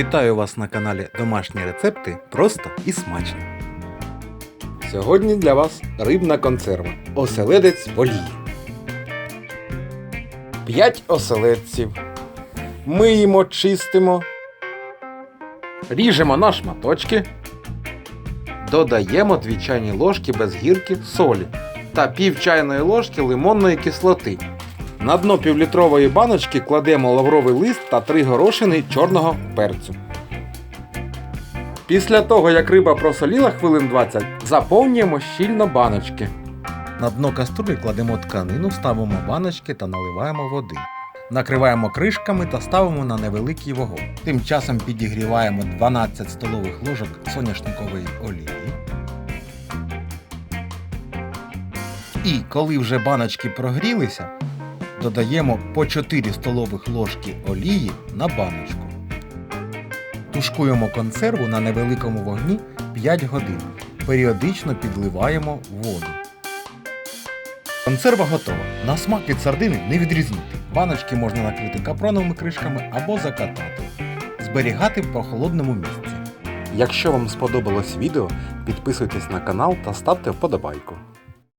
Вітаю вас на каналі Домашні рецепти просто і смачно. Сьогодні для вас рибна консерва. Оселедець в олії. 5 оселедців. Миємо, чистимо. Ріжемо на шматочки. Додаємо 2 чайні ложки без гірки солі та пів чайної ложки лимонної кислоти. На дно півлітрової баночки кладемо лавровий лист та 3 горошини чорного перцю. Після того, як риба просоліла хвилин 20, заповнюємо щільно баночки. На дно каструлі кладемо тканину, ставимо баночки та наливаємо води. Накриваємо кришками та ставимо на невеликий вогонь. Тим часом підігріваємо 12 столових ложок соняшникової олії. І коли вже баночки прогрілися, додаємо по 4 столових ложки олії на баночку. Тушкуємо консерву на невеликому вогні 5 годин. Періодично підливаємо воду. Консерва готова. На смак від сардини не відрізнити. Баночки можна накрити капроновими кришками або закатати. Зберігати в прохолодному місці. Якщо вам сподобалось відео, підписуйтесь на канал та ставте вподобайку.